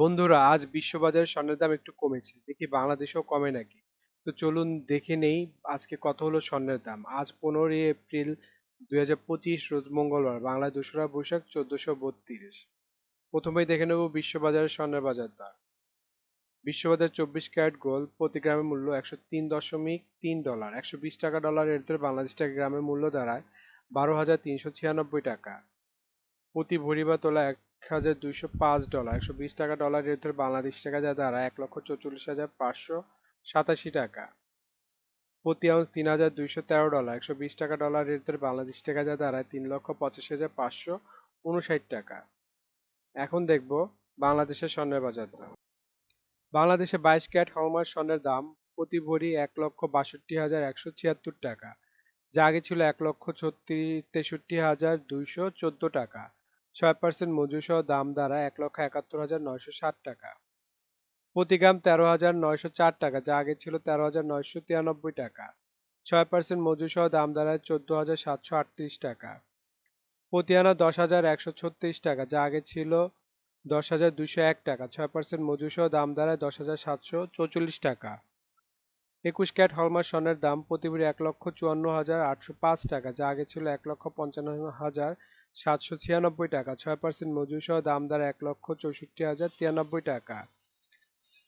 বন্ধুরা, আজ বিশ্ববাজারে স্বর্ণের দাম একটু কমেছে। দেখি বাংলাদেশেও কমে নাকি? তো চলুন দেখে নেই আজকে কত হলো স্বর্ণের দাম। আজ পনেরোই এপ্রিল দুই হাজার পঁচিশ, রোজ মঙ্গলবার। বাংলা দোসরা বৈশাখ, চোদ্দশো বত্রিশ। প্রথমেই দেখে নেব বিশ্ববাজারের স্বর্ণের বাজার দর। বিশ্ববাজার চব্বিশ ক্যারেট গোল্ড প্রতি গ্রামের মূল্য একশো তিন দশমিক তিন ডলার। একশো বিশ টাকা ডলারের ধরে বাংলাদেশ টাকা গ্রামের মূল্য দাঁড়ায় বারো হাজার তিনশো ছিয়ানব্বই টাকা। প্রতি ভরি বা তোলা এক হাজার দুইশো পাঁচ ডলার, একশো বিশ টাকা ডলার রেটের বাংলাদেশ টাকা যা দাঁড়ায় এক লক্ষ চৌচল্লিশ হাজার পাঁচশো সাতাশি টাকা। প্রতি আউন্স তিন হাজার দুইশো তেরো ডলার, একশো বিশ টাকা ডলার রেটের বাংলাদেশ টাকা যা দাঁড়ায় তিন লক্ষ পঁচাশি হাজার পাঁচশো উনষাট টাকা। এখন দেখব বাংলাদেশের স্বর্ণের বাজার দাম। বাংলাদেশে বাইশ ক্যারেট হলমার্ক স্বর্ণের দাম প্রতি ভরি এক লক্ষ বাষট্টি হাজার একশো ছিয়াত্তর টাকা। যা আগে ছিল এক লক্ষ ছত্রিশ তেষট্টি হাজার দুইশো চোদ্দ টাকা। ছয় পার্সেন্ট মজুর সহ দাম দ্বারা এক লক্ষ একাত্তর হাজার নয়শো ষাট টাকা। প্রতি গ্রাম তেরো হাজার নয়শো চার টাকা, যা আগে ছিল তেরো হাজার নয়শো তিরানব্বই টাকা। ছয় পার্সেন্ট মজুর সহ দাম দাঁড়ায় চোদ্দ হাজার সাতশো আটত্রিশ টাকা। প্রতি আনা দশ হাজার একশো ছত্রিশ টাকা, যা আগে ছিল দশ হাজার দুশো এক টাকা। ছয় পার্সেন্ট মজুর সহ দাম দাঁড়ায় দশ হাজার সাতশো চৌচল্লিশ টাকা। একুশ ক্যাট হলমার্ক স্বর্ণের দাম প্রতি এক লক্ষ চুয়ান্ন হাজার আটশো পাঁচ টাকা, যা আগে ছিল এক লক্ষ পঞ্চান্ন হাজার সাতশো ছিয়ানব্বই টাকা। ছয় পার্সেন্ট মজুর সহ দাম দাঁড়ায় এক লক্ষ চৌষট্টি হাজার তিরানব্বই টাকা।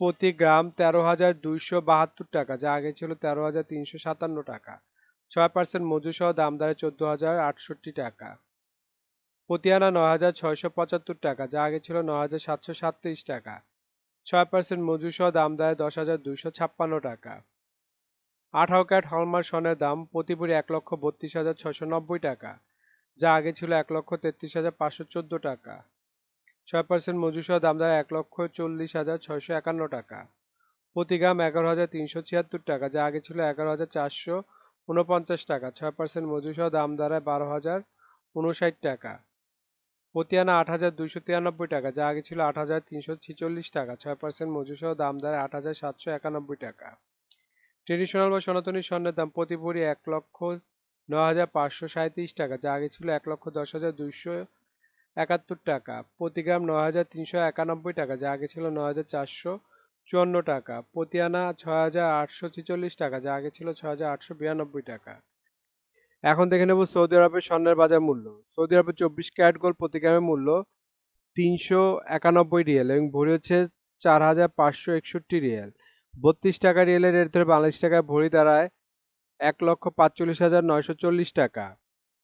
প্রতি গ্রাম তেরো হাজার দুইশো বাহাত্তর টাকা, যা আগে ছিল তেরো হাজার তিনশো সাতান্ন টাকা। ছয় পার্সেন্ট মজুর সহ দাম দাঁড়ায় চোদ্দ হাজার আটষট্টি টাকা। প্রতি আনা নয় হাজার ছয়শো পঁচাত্তর টাকা, যা আগে ছিল নয় হাজার সাতশো সাতত্রিশ টাকা। ছয় পার্সেন্ট মজুর সহ দাম দাঁড়ায় দশ হাজার দুইশো ছাপ্পান্ন টাকা। আঠারো ক্যাট হলমার্ক সনের দাম প্রতি এক লক্ষ বত্রিশ হাজার ছশো নব্বই টাকা। যা আগে ছিল এক লক্ষ তেত্রিশ হাজার পাঁচশো চোদ্দ টাকা। ছয় পার্সেন্ট মজুর সহ দাম দাঁড়ায় এক লক্ষ চল্লিশ হাজার ছয়শো একান্ন টাকা। প্রতি গ্রাম এগারো হাজার তিনশো ছিয়াত্তর টাকা, যা আগে ছিল এগারো হাজার চারশো উনপঞ্চাশ টাকা। ছয় পার্সেন্ট মজুর সহ দাম দাঁড়ায় বারো হাজার উনষাট টাকা। প্রতি আনা আট হাজার দুইশো তিরানব্বই টাকা, যা আগে ছিল আট হাজার তিনশো ছিচল্লিশ টাকা। ছয় পার্সেন্ট মজুর সহ দাম দাঁড়ায় আট হাজার সাতশো একানব্বই টাকা। ট্রেডিশনাল বা সনাতনী স্বর্ণের দাম প্রতি ভরি এক লক্ষ নয় হাজার পাঁচশো সাঁত্রিশ টাকা, যা আগে ছিল এক লক্ষ দশ হাজার দুইশো একাত্তর টাকা। প্রতি গ্রাম নয় হাজার তিনশো একানব্বই টাকা, যা আগে ছিল নয় হাজার চারশো চুয়ান্ন টাকা। প্রতি আনা ছয় হাজার আটশো ছেচল্লিশ টাকা, যা আগে ছিল ছয় হাজার আটশো বিরানব্বই টাকা। এখন দেখে নেব সৌদি আরবের স্বর্ণের বাজার মূল্য। সৌদি আরবের চব্বিশ ক্যারেট গোল্ড প্রতি গ্রামের মূল্য তিনশো একানব্বই রিয়েল এবং ভরি হচ্ছে চার হাজার পাঁচশো একষট্টি রিয়েল। বত্রিশ টাকা রিয়েলের রেট ধরে বাংলাদেশ টাকায় ভরি দাঁড়ায় এক লক্ষ পাঁচচল্লিশ হাজার নয়শো চল্লিশ টাকা।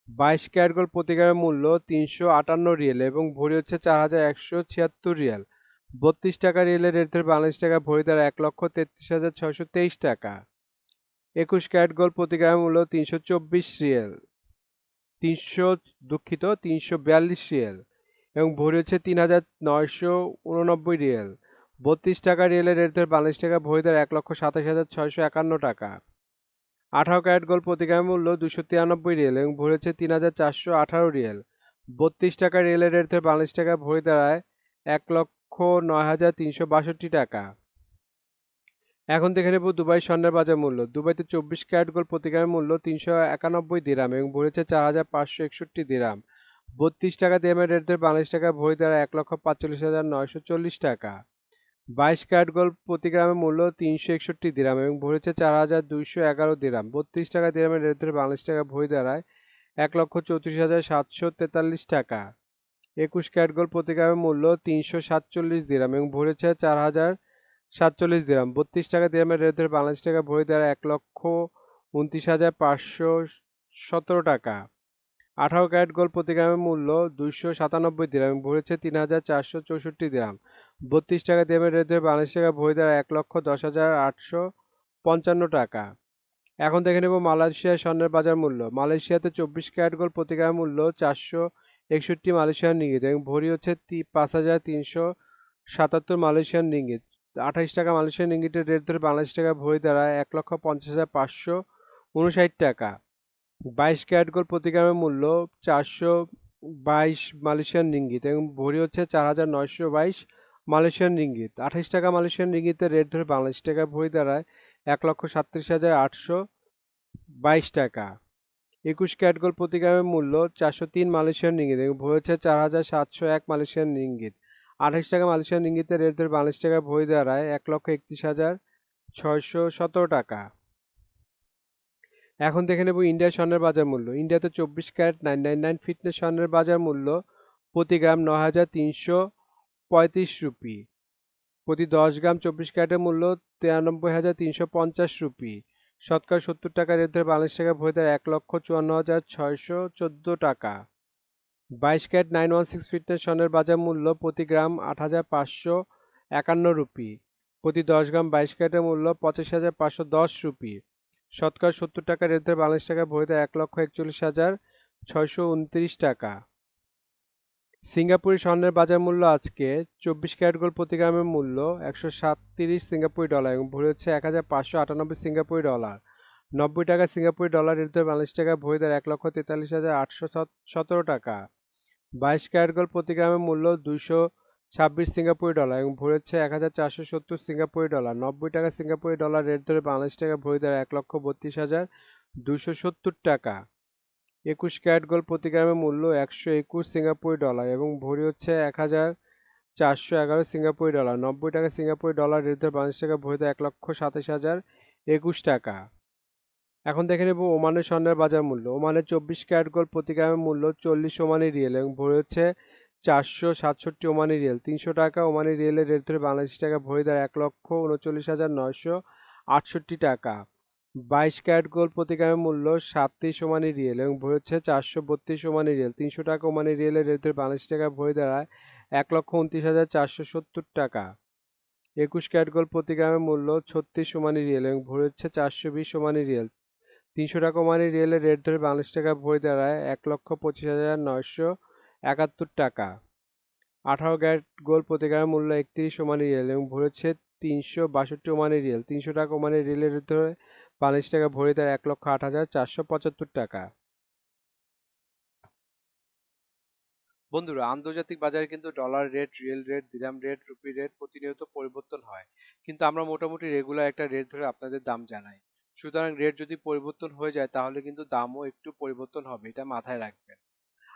বাইশ ক্যারেট গোল্ড প্রতি মূল্য তিনশো আটান্ন রিয়েল এবং ভরি হচ্ছে চার হাজার একশো ছিয়াত্তর রিয়াল। বত্রিশ টাকা রিয়েলের রেট ধরে বাংলাদেশ টাকা ভরি দাঁড়ায় এক লক্ষ তেত্রিশ হাজার ছয়শো তেইশ টাকা। একুশ ক্যারেট গোল্ড প্রতি মূল্য তিনশো চব্বিশ রিয়েল। তিনশো দুঃখিত, তিনশো বিয়াল্লিশ রিয়েল এবং ভরি হচ্ছে তিন হাজার নয়শো উননব্বই রিয়েল। বত্রিশ টাকা রিয়েলের রেট ধরে বাংলাদেশ টাকা ভরি দাঁড়ায় এক লক্ষ সাতাশ হাজার ছয়শো একান্ন টাকা। আঠারো ক্যারেট গোল্ড প্রতি মূল্য দুশো তিরানব্বই রিয়েল এবং ভরি হচ্ছে তিন হাজার চারশো আঠারো রিয়েল। বত্রিশ টাকা রিয়েলের রেট ধরে বাংলাদেশ টাকা ভরি দাঁড়ায় এক লক্ষ নয় হাজার তিনশো বাষট্টি টাকা। এখন দেখে নেব দুবাই স্বর্ণের বাজার মূল্য। দুবাইতে চব্বিশ ক্যারেট গোল্ড প্রতি মূল্য তিনশো একানব্বই দিরাম এবং ভরি হচ্ছে চার হাজার পাঁচশো একষট্টি দিরাম। বত্রিশ টাকা দিরামের রেট ধরে বাংলাদেশ টাকা ভরি দাঁড়ায় এক লক্ষ পাঁচচল্লিশ হাজার নয়শো চল্লিশ টাকা। বাইশ ক্যারেট গোল্ড প্রতি গ্রামের মূল্য তিনশো একষট্টি দিরাম এবং ভরি হচ্ছে চার হাজার দুইশো এগারো দিরাম। বত্রিশ টাকা দিরামের রেট ধরে বাংলাদেশ টাকা ভরি দাঁড়ায় এক লক্ষ চৌত্রিশ হাজার সাতশো তেতাল্লিশ টাকা। একুশ ক্যারেট গোল্ড প্রতি গ্রামের মূল্য তিনশো সাতচল্লিশ দিরাম এবং ভরি হচ্ছে চার হাজার সাতচল্লিশ দিরাম। বত্রিশ টাকা দিরামের রেট ধরে বাংলাদেশ টাকা ভরি দাঁড়ায় এক লক্ষ উনত্রিশ হাজার পাঁচশো সতেরো টাকা। আঠারো ক্যারেট গোল্ড প্রতি গ্রামের মূল্য দুইশো সাতানব্বই দিরাম এবং ভরি হচ্ছে তিন হাজার চারশো চৌষট্টি দিরাম। বত্রিশ টাকা দিরামের রেট ধরে বাংলাদেশ টাকা ভরি দাঁড়ায় এক লক্ষ দশ হাজার আটশো পঞ্চান্ন টাকা। এখন দেখে নেব মালয়েশিয়ার স্বর্ণের বাজার মূল্য। মালয়েশিয়াতে চব্বিশ ক্যারেট গোল্ড প্রতি গ্রামের মূল্য চারশো একষট্টি মালয়েশিয়ান রিঙ্গিত এবং ভরি হচ্ছে পাঁচ হাজার তিনশো সাতাত্তর মালয়েশিয়ান রিঙ্গিত। আঠাইশ টাকা মালয়েশিয়ান রিঙ্গিতের রেট ধরে বাংলাদেশ টাকা ভরি দাঁড়ায় এক লক্ষ পঞ্চাশ হাজার পাঁচশো উনষাট টাকা। বাইশ ক্যারেট গোল্ড প্রতি গ্রামের মূল্য চারশো বাইশ মালয়েশিয়ান রিঙ্গিত এবং ভরি হচ্ছে চার হাজার নয়শো বাইশ মালয়েশিয়ান রিঙ্গিত। আঠাশ টাকা মালয়েশিয়ান রিঙ্গিতের রেট ধরে বাংলাদেশ টাকা ভরি দাঁড়ায় এক লক্ষ সাতত্রিশ হাজার আটশো বাইশ টাকা। একুশ ক্যারেট গোল্ড প্রতি গ্রামের মূল্য চারশো তিন মালয়েশিয়ান রিঙ্গিত এবং ভরি হচ্ছে চার হাজার সাতশো এক মালয়েশিয়ান রিঙ্গিত। আঠাশ টাকা মালয়েশিয়ান রিঙ্গিতের রেট ধরে বাংলাদেশ টাকায় ভরি দাঁড়ায় এক লক্ষ একত্রিশ হাজার ছয়শো সতেরো টাকা। এখন দেখে নেব ইন্ডিয়া স্বর্ণের বাজার মূল্য। ইন্ডিয়াতে চব্বিশ carat nine nine nine fitness স্বর্ণের বাজার মূল্য প্রতি গ্রাম ন হাজার তিনশো পঁয়ত্রিশ রুপি। প্রতি দশ গ্রাম চব্বিশ ক্যারেটের মূল্য তিরানব্বই হাজার তিনশো পঞ্চাশ রুপি। শতকরা সত্তর টাকা রেট ধরে বাংলাদেশ টাকা ভরে দেয় এক লক্ষ চুয়ান্ন হাজার ছয়শো চোদ্দ টাকা। বাইশ carat nine one six fitness স্বর্ণের বাজার মূল্য প্রতি গ্রাম আট হাজার পাঁচশো একান্ন রুপি। প্রতি দশ গ্রাম বাইশ ক্যারেটের মূল্য পঁচাশি হাজার পাঁচশো দশ রুপি। শতকরা সত্তর টাকা রেট বাংলাদেশ টাকা ভরে এক লক্ষ একচল্লিশ হাজার ছয়শো উনত্রিশ টাকা। সিঙ্গাপুরি স্বর্ণের বাজার মূল্য আজকে চব্বিশ ক্যারেট গোল্ড প্রতি গ্রামের মূল্য একশো সাতত্রিশ সিঙ্গাপুরি ডলার এবং ভরে হচ্ছে এক হাজার পাঁচশো আটানব্বই সিঙ্গাপুরি ডলার। নব্বই টাকা সিঙ্গাপুরি ডলার রেট বাংলাদেশ টাকায় ভরে এক লক্ষ তেতাল্লিশ হাজার আটশো সতেরো টাকা। বাইশ ক্যারেট গোল্ড প্রতি গ্রামের মূল্য দুইশো ছাব্বিশ সিঙ্গাপুরি ডলার এবং ভরে হচ্ছে এক হাজার চারশো সত্তর সিঙ্গাপুরি ডলার। নব্বই টাকা সিঙ্গাপুরি ডলার, রেট ধরে বাংলাদেশ টাকা ভরে দেয় এক লক্ষ বত্রিশ হাজার দুশো সত্তর টাকা। একুশ ক্যারেট গোল্ড প্রতি গ্রামের মূল্য একশো একুশ সিঙ্গাপুরি ডলার এবং ভরি হচ্ছে এক হাজার চারশো এগারো সিঙ্গাপুরি ডলার। নব্বই টাকা সিঙ্গাপুরি ডলার, রেট ধরে বাংলাদেশ টাকা ভরে দেয় এক লক্ষ সাতাশ হাজার একুশ টাকা। এখন দেখে নেব ওমানের স্বর্ণের বাজার মূল্য। ওমানের চব্বিশ ক্যারেট গোল্ড প্রতি গ্রামের মূল্য চল্লিশ ওমানি রিয়েল এবং ভরে হচ্ছে চারশো সাতষট্টি ওমানি রিয়েল, তিনশো টাকা ওমানি রিয়েলের রেট ধরে বাংলাদেশ টাকা ভরে দেয় এক লক্ষ উনচল্লিশ হাজার নয়শো আটষট্টি টাকা। বাইশ ক্যারেট গোল্ড প্রতি গ্রামের মূল্য সাতত্রিশ ওমানি রিয়েল এবং ভরে হচ্ছে চারশো বত্রিশ ওমানি রিয়েল, তিনশো টাকা ওমানি রিয়েলের রেট ধরে বাংলাদেশ টাকা ভরে দাঁড়ায় এক লক্ষ উনত্রিশ হাজার চারশো সত্তর টাকা। একুশ ক্যারেট গোল্ড প্রতি গ্রামের মূল্য ছত্রিশ ওমানি রিয়েল এবং ভরে হচ্ছে চারশো বিশ ওমানি রিয়েল, তিনশো টাকা ওমানি রিয়েলের রেট ধরে বাংলাদেশ টাকা ভরে দাঁড়ায় এক লক্ষ পঁচিশ হাজার নয়শো একাত্তর টাকা। আঠারো ক্যারেট গোল্ড প্রতি মূল্য একত্রিশ ওমানি রিয়েল এবং ভরে হচ্ছে তিনশো বাষট্টি ওমানি রিয়েল। তিনশো টাকা ওমানি রিয়েলের ধরে বাংলাদেশ টাকা ভরে দেয় এক লক্ষ আট হাজার চারশো পঁচাত্তর টাকা। বন্ধুরা, আন্তর্জাতিক বাজারে কিন্তু dollar rate riyal rate dirham rate rupee rate প্রতিনিয়ত পরিবর্তন হয়। কিন্তু আমরা মোটামুটি রেগুলার একটা রেট ধরে আপনাদের দাম জানাই। সুতরাং রেট যদি পরিবর্তন হয়ে যায়, তাহলে কিন্তু দামও একটু পরিবর্তন হবে, এটা মাথায় রাখবেন।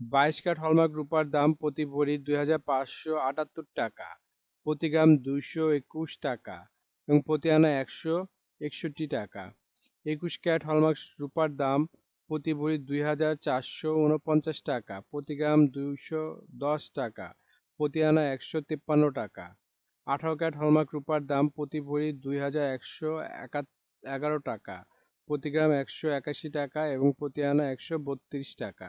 বাইশ কাঠ হলমার্ক রূপার দাম প্রতি ভরি দুই হাজার পাঁচশো আটাত্তর টাকা, প্রতি গ্রাম দুইশো একুশ টাকা এবং প্রতি আনা একশো একষট্টি টাকা। একুশ ক্যারেট হলমার্ক রূপার দাম প্রতি ভরি দুই হাজার চারশো উনপঞ্চাশ টাকা, প্রতি গ্রাম দুইশো দশ টাকা, প্রতি আনা একশো তিপ্পান্ন টাকা। আঠারো ক্যারেট হলমার্ক রূপার দাম প্রতি ভরি দুই হাজার একশো এগারো টাকা, প্রতি গ্রাম একশো একাশি টাকা এবং প্রতি আনা একশো বত্রিশ টাকা।